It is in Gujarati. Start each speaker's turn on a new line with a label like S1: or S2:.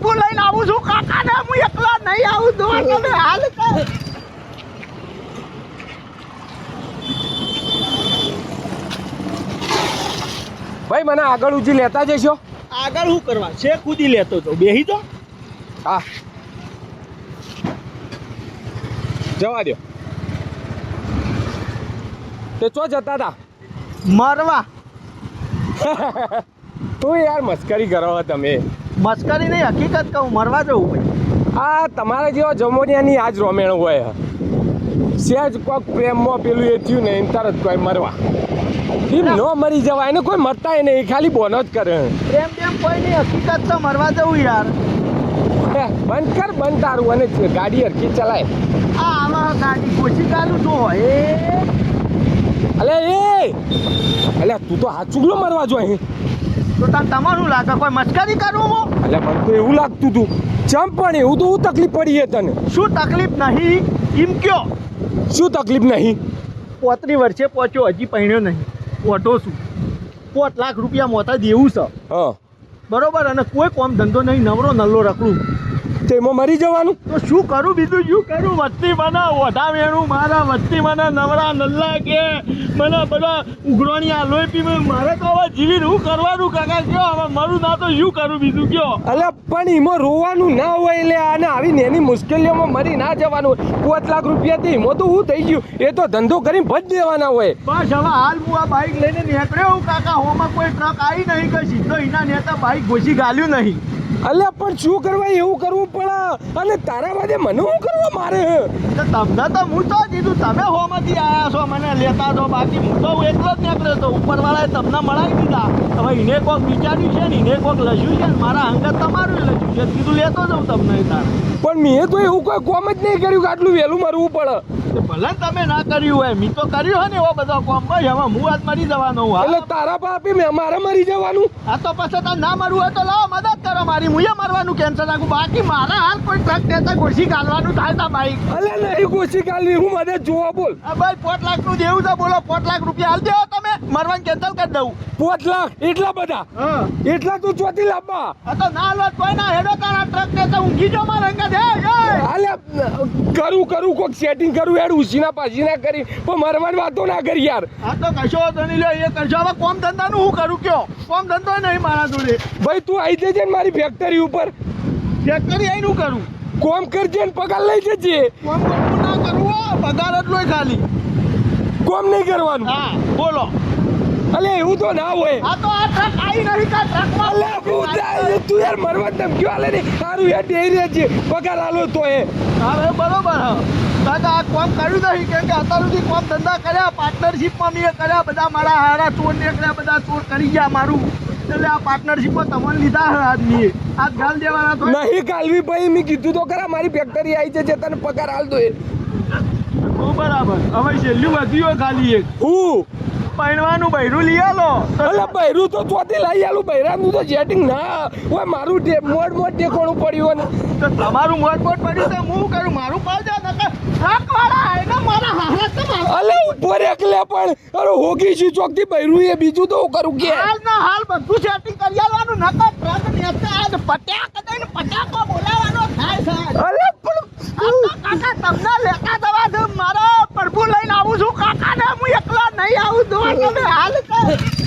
S1: પરફું લઈને આવું છું. કાકા ને હું એકલા નહીં આવું. તો તમે હાલ. કર
S2: ભાઈ મને આગળ ઉજી લેતા જશો?
S1: આગળ શું કરવા? છે કૂદી લેતો તો બેહી તો
S2: હા. જવા દો તે ચો જતા હતા
S1: મરવા.
S2: તું યાર મસ્કરી કરો તમે.
S1: મસ્કરી નહીં હકીકત કહું મરવા જવું ભાઈ
S2: આ તમારા જેવા જમોનિયાની આજ રોમેણ હોય સહેજ કોક પ્રેમમાં પેલું એ થયું ને એને તરત કોઈ મરવા. એમ ન મરી જવાય એને કોઈ મરતાય નહીં ખાલી બોનો જ કરે.
S1: પ્રેમ પ્રેમ કોઈ નહીં હકીકત તો મરવા જવું યાર.
S2: બંધ કર બંધ તારું અને ગાડી હરખી ચલાય.
S1: આ આમાં ગાડી પોચી ચાલુ તો હોય. એ
S2: અલે એ! અલે તું તો હાથ ચૂગલો મરવા જો અહીં?
S1: તો તાર તમારું લાગે કોઈ મસ્કરી કરું હું?
S2: અલે મને તો એવું લાગતું તું. ચમ પણ એવું તો હું તકલીફ પડી છે તને?
S1: શું તકલીફ નહીં? એમ કયો?
S2: શું તકલીફ નહીં?
S1: પોત્રી વર્ષે પહોંચ્યો હજી પહેણ્યો નહીં. ઓટો શું પોત લાખ રૂપિયા મોતા દેવું છે.
S2: હા.
S1: બરોબર અને કોઈ કોમ ધંધો નહીં નવરો નલ્લો રકડું
S2: તેમાં મરી જવાનું?
S1: તો શું કરું બીજું? શું કરું? વસ્તી મને ઓઢા વેણું મારા વસ્તી મને નવરા નલ્લા કે મને બધા ઉઘરોણી આ લોહી પી મારે તો હવે જીવી હું કરવાનું કાકા? કયો? હવે મરું ના તો શું કરું બીજું? કયો?
S2: અલે પણ એમાં રોવાનું ના હોય એટલે આને આવી નેની મુશ્કેલીઓમાં મરી ના જવાનું. હોય પાંચ લાખ રૂપિયા થી એમાં તો હું થઈ ગયું? એ તો ધંધો કરીને ભજ દેવાના હોય.
S1: બસ હવે હાલ હું આ બાઈક લઈને નીકળ્યો કાકા. હોમાં કોઈ ટ્રક આવી નહીં કે સીધો એના નેતા બાઈક ઘોસી ગાલ્યું નહીં.
S2: અલે પણ શું કરવા એવું કરવું પડે અને તારા માટે મને શું કરવા મારે?
S1: તમને તો હું તો કીધું તમે હોમાંથી આવ્યા છો મને લેતા છો બાકી હું તો એકલો જ નીકળ્યો તો ઉપરવાળાએ તમને મળાવી દીધા. હવે એને કોક વિચાર્યું છે ને એને કોક લસ્યું છે ને મારા અંગત તમારું લસ્યું છે. કીધું લેતો જાઉં તમને તાર
S2: પણ મેં તો એવું કોઈ કોમ જ નહીં કર્યું કે આટલું વહેલું મરવું પડે.
S1: ભલે તમે ના કર્યું હોય મી તો કર્યું હોય ને એવો બધો કોમ ભાઈ હવે હું આજ મરી જવાનો હું
S2: એટલે તારા પાપી મેં મારે મરી જવાનું?
S1: આ તો પછી તાર ના મરવું હોય તો લાવો મદદ કરો મારી હું મરવાનું કેન્સલ રાખું બાકી મારા હાલ કોઈ ટ્રક દેતા ગોળસી ગાલવાનું થાય તા બાઈક.
S2: અલે નહીં ગોસી કાલી હું મને જોવા બોલ.
S1: આ ભાઈ પોટ લાખનું દેવું છે બોલો પોટ લાખ રૂપિયા હાલ દેવો તમે મરવાનું કેન્સલ કરી દઉં.
S2: પાંચ લાખ એટલા બધા?
S1: હા.
S2: એટલા તું ચોથી લાંબા?
S1: આ તો ના લો કોઈ ના હેડો તારા ટ્રક ને તો ઊંઘી જો મારા એ
S2: અલે કરું કોઈક કોક સેટિંગ કરું યાર ઉસીના પાછી ના કરી. પણ મરવાની વાતો ના કરી યાર.
S1: આ તો કશો તો નહીં લ્યો એ કરશો હવે કોમ ધંધાનું હું કરું કયો? કોમ ધંધો નહીં મારા જોડે.
S2: ભાઈ તું આવી જજે ને મારી ફેક્ટરી ઉપર.
S1: ફેક્ટરી આઈને હું કરું?
S2: કોમ કરજે ને પગાર લઈ જજે.
S1: કોમ કોમ ના કરવું પગાર જ લોય ખાલી.
S2: કોમ નહીં કરવાનું.
S1: હા બોલો.
S2: અલે એવું તો ના હોય.
S1: આ તો આ ટ્રક આવી નહીં કા ટ્રકમાં
S2: અલે ભૂતા તું યાર મરવા ધમકીઓ આલે ને હારું યાર ડેરી છે પગાર આલો તો એ
S1: હવે બરોબર દાદા આ કોમ કર્યું નહીં કેમ કે અત્યાર સુધી કોમ ધંધા કર્યા પાર્ટનરશિપમાં મેં કર્યા બધા મારા હારા ચોર નીકળ્યા બધા ચોર કરી ગયા મારું. એટલે આ પાર્ટનરશિપમાં તમને લીધા હે આદમીએ. આજ ગાલ દેવાના તો.
S2: નહીં કાલવી ભાઈ મેં કીધું તો ખરા મારી ફેક્ટરી આવી છે તને પગાર આલ દો એ.
S1: બરાબર. હવે છેલ્લું વધ્યું ખાલી એક.
S2: હું?
S1: પહેરવાનું બૈરું લઈ આલો.
S2: અલે બૈરું તો ચોથી લઈ આલું બૈરાનું તો જેટિંગ ના. ઓય મારું ડે મોડ મોડ ટેકોણું પડ્યું ને
S1: તો તમારું મોટ મોડ પડ્યું તો હું કરું? મારું પાવજો નકર ટ્રક વાળા આઈને મારા હારા તો મારા
S2: અલે ઉપર એકલે પણ. અરે હોગી છું ચોકથી બૈરું એ બીજું તો કરું કે?
S1: હાલ ના હાલ બધું સેટિંગ કરી આલવાનું નકર ટ્રક નેતા આજ પટ્યા કદાઈને પટાકો બોલાવવાનો થાય છે
S2: અલે પણ
S1: કાકા તમને લેતા Nhưng.